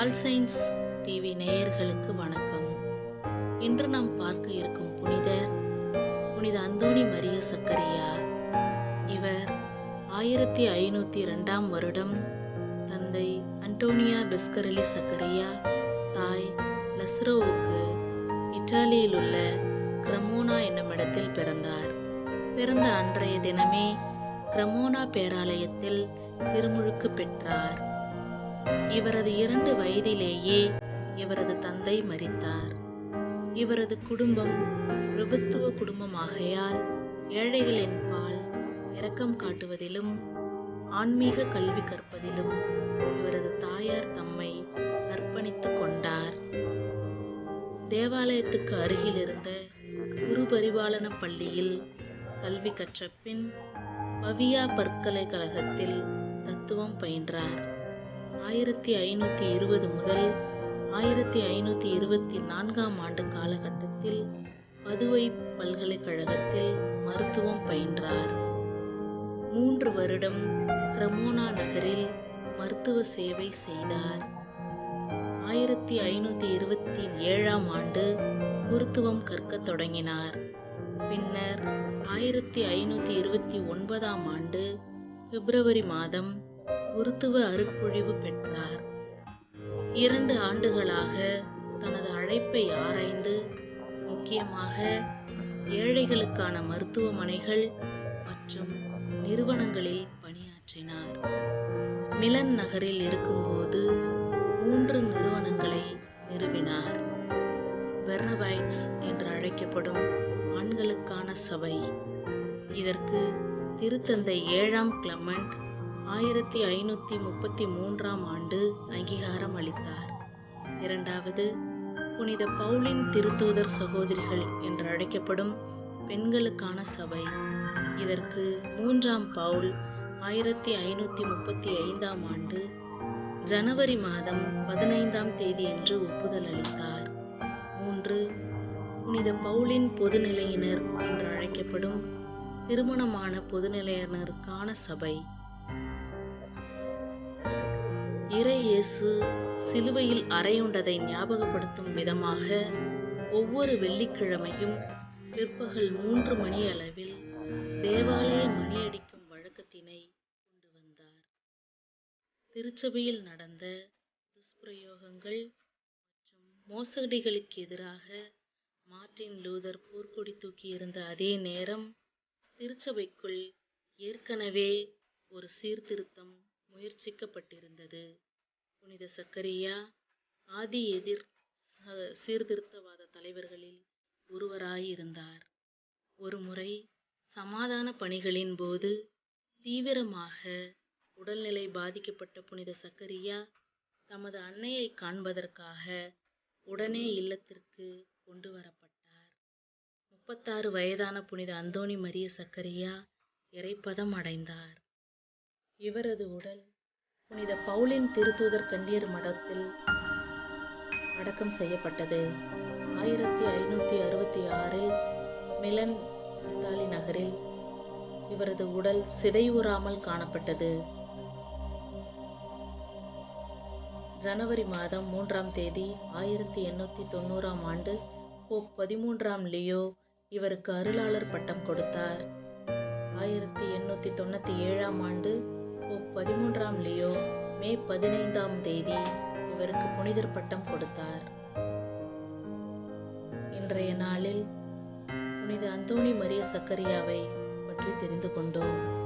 All science TV நேயர்களுக்கு வணக்கம். இன்று நாம் பார்க்க இருக்கும் புனிதர் புனித அந்தோணி மரிய சக்கரியா. இவர் ஆயிரத்தி ஐநூற்றி ரெண்டாம் வருடம் தந்தை அண்டோனியா பெஸ்கரலி சக்கரியா தாய் லஸ்ரோவுக்கு இத்தாலியில் உள்ள கிரமோனா என்னும் இடத்தில் பிறந்தார். பிறந்த அன்றைய தினமே கிரமோனா பேராலயத்தில் திருமுழுக்கு பெற்றார். இவரது இரண்டு வயதிலேயே இவரது தந்தை மறித்தார் இவரது குடும்பம் பிரபுத்துவ குடும்பமாகையால் ஏழைகளின் பால் இரக்கம் காட்டுவதிலும் ஆன்மீக கல்வி கற்பதிலும் இவரது தாயார் தம்மை அர்ப்பணித்துக் கொண்டார். தேவாலயத்துக்கு அருகில் இருந்த குரு பரிபாலன பள்ளியில் கல்வி கற்ற பின் பவியா பல்கலைக்கழகத்தில் தத்துவம் பயின்றார். ஆயிரத்தி ஐநூற்றி இருபது முதல் ஆயிரத்தி ஐநூற்றி இருபத்தி நான்காம் ஆண்டு காலகட்டத்தில் பதுவை பல்கலைக்கழகத்தில் மருத்துவம் பயின்றார். மூன்று வருடம் கிரமோனா நகரில் மருத்துவ சேவை செய்தார். ஆயிரத்தி ஐநூற்றி இருபத்தி ஏழாம் ஆண்டு குருத்துவம் கற்கத் தொடங்கினார். பின்னர் ஆயிரத்தி ஐநூற்றி இருபத்தி ஒன்பதாம் ஆண்டு பிப்ரவரி மாதம் குருத்துவ அருட்பொழிவு பெற்றார். இரண்டு ஆண்டுகளாக தனது அழைப்பை ஆராய்ந்து முக்கியமாக ஏழைகளுக்கான மருத்துவமனைகள் மற்றும் நிறுவனங்களில் பணியாற்றினார். மிலன் நகரில் இருக்கும்போது மூன்று நிறுவனங்களை நிறுவினார். வெர்னவைட்ஸ் என்று அழைக்கப்படும் ஆண்களுக்கான சபை. இதற்கு திருத்தந்தை ஏழாம் கிளமண்ட் ஆயிரத்தி ஐநூற்றி முப்பத்தி மூன்றாம் ஆண்டு அங்கீகாரம் அளித்தார். இரண்டாவது புனித பவுலின் திருத்தூதர் சகோதரிகள் என்று அழைக்கப்படும் பெண்களுக்கான சபை. இதற்கு மூன்றாம் பவுல் ஆயிரத்தி ஐநூற்றி முப்பத்தி ஐந்தாம் ஆண்டு ஜனவரி மாதம் பதினைந்தாம் தேதியன்று ஒப்புதல் அளித்தார். மூன்று புனித பவுலின் பொதுநிலையினர் என்று அழைக்கப்படும் திருமணமான பொதுநிலையினருக்கான சபை. இறையேசு சிலுவையில் அறையுண்டதை ஞாபகப்படுத்தும் விதமாக ஒவ்வொரு வெள்ளிக்கிழமையும் பிற்பகல் மூன்று மணி அளவில் தேவாலய மணியடிக்கும் வழக்கத்தினை கொண்டு வந்தார். திருச்சபையில் நடந்த துஷ்பிரயோகங்கள் மற்றும் மோசடிகளுக்கு எதிராக மார்ட்டின் லூதர் போர்க்கொடி தூக்கியிருந்த அதே நேரம் திருச்சபைக்குள் ஏற்கனவே ஒரு சீர்திருத்தம் முயற்சிக்கப்பட்டிருந்தது. புனித சக்கரியா ஆதி எதிர் சீர்திருத்தவாத தலைவர்களில் ஒருவராயிருந்தார். ஒருமுறை சமாதான பணிகளின் போது தீவிரமாக உடல்நிலை பாதிக்கப்பட்ட புனித சக்கரியா தமது அன்னையை காண்பதற்காக உடனே இல்லத்திற்கு கொண்டு வரப்பட்டார். முப்பத்தாறு வயதான புனித அந்தோணி மரிய சக்கரியா இறைப்பதம் அடைந்தார். இவரது உடல் புனித பவுலின் திருத்தூதர் கண்டியர் மடத்தில் அடக்கம் செய்யப்பட்டது. ஆயிரத்தி ஐநூற்றி அறுபத்தி ஆறில் மிலன் இத்தாலி நகரில் இவரது உடல் சிதைவுறாமல் காணப்பட்டது. ஜனவரி மாதம் மூன்றாம் தேதி ஆயிரத்தி எண்ணூற்றி தொண்ணூறாம் ஆண்டு போப் பதிமூன்றாம் லியோ இவருக்கு அருளாளர் பட்டம் கொடுத்தார். ஆயிரத்தி எண்ணூற்றி தொண்ணூற்றி ஏழாம் ஆண்டு போப் பதிமூன்றாம் லியோ மே பதினைந்தாம் தேதி இவருக்கு புனிதர் பட்டம் கொடுத்தார். இன்றைய நாளில் புனித அந்தோணி மரிய சக்கரியாவை பற்றி தெரிந்து கொண்டோம்.